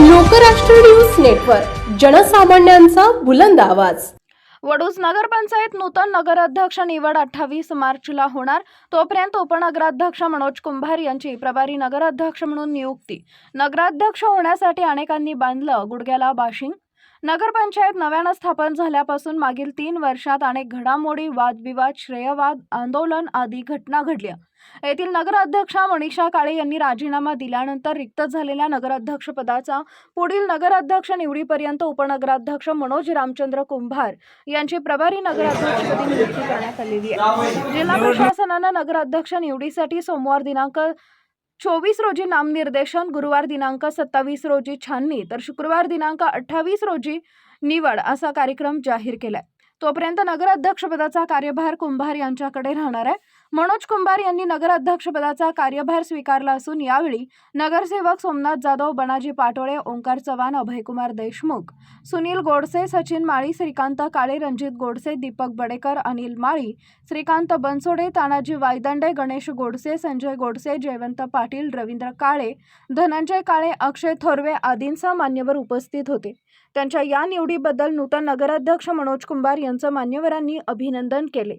Lokrashtra news network जनसामान्यांचा बुलंद आवाज. वडूज नगरपंचायत नूतन नगराध्यक्ष निवड अठ्ठावीस मार्चला होणार. तोपर्यंत उपनगराध्यक्ष मनोज कुंभार यांची प्रभारी नगराध्यक्ष म्हणून नियुक्ती. नगराध्यक्ष होण्यासाठी अनेकांनी बांधलं गुडघ्याला बाशिंग. नगरपंचायत नव्यानं स्थापन झाल्यापासून मागील तीन वर्षात अनेक घडामोडी वादविवाद श्रेयवाद आंदोलन आदी घटना घडल्या. येथील नगराध्यक्षा मनीषा काळे यांनी राजीनामा दिल्यानंतर रिक्त झालेल्या नगराध्यक्षपदाचा पुढील नगराध्यक्ष निवडीपर्यंत उपनगराध्यक्ष मनोज रामचंद्र कुंभार यांची प्रभारी नगराध्यक्षपदी नियुक्ती करण्यात आलेली आहे. जिल्हा प्रशासनानं नगराध्यक्ष निवडीसाठी सोमवार दिनांक चोवीस रोजी नामनिर्देशन गुरुवार दिनांक सत्तावीस रोजी छाननी तर शुक्रवार दिनांक अठ्ठावीस रोजी निवड असा कार्यक्रम जाहीर केलाय. तोपर्यंत नगराध्यक्षपदाचा कार्यभार कुंभार यांच्याकडे राहणार आहे. मनोज कुंभार यांनी नगराध्यक्षपदाचा कार्यभार स्वीकारला असून यावेळी नगरसेवक सोमनाथ जाधव बनाजी पाटोळे ओंकार चव्हाण अभयकुमार देशमुख सुनील गोडसे सचिन माळी श्रीकांत काळे रणजित गोडसे दीपक बडेकर अनिल माळी श्रीकांत बनसोडे तानाजी वायदंडे गणेश गोडसे संजय गोडसे जयवंत पाटील रवींद्र काळे धनंजय काळे अक्षय थोरवे आदींसह मान्यवर उपस्थित होते. त्यांच्या या निवडीबद्दल नूतन नगराध्यक्ष मनोज कुंभार यांचं मान्यवरांनी अभिनंदन केले.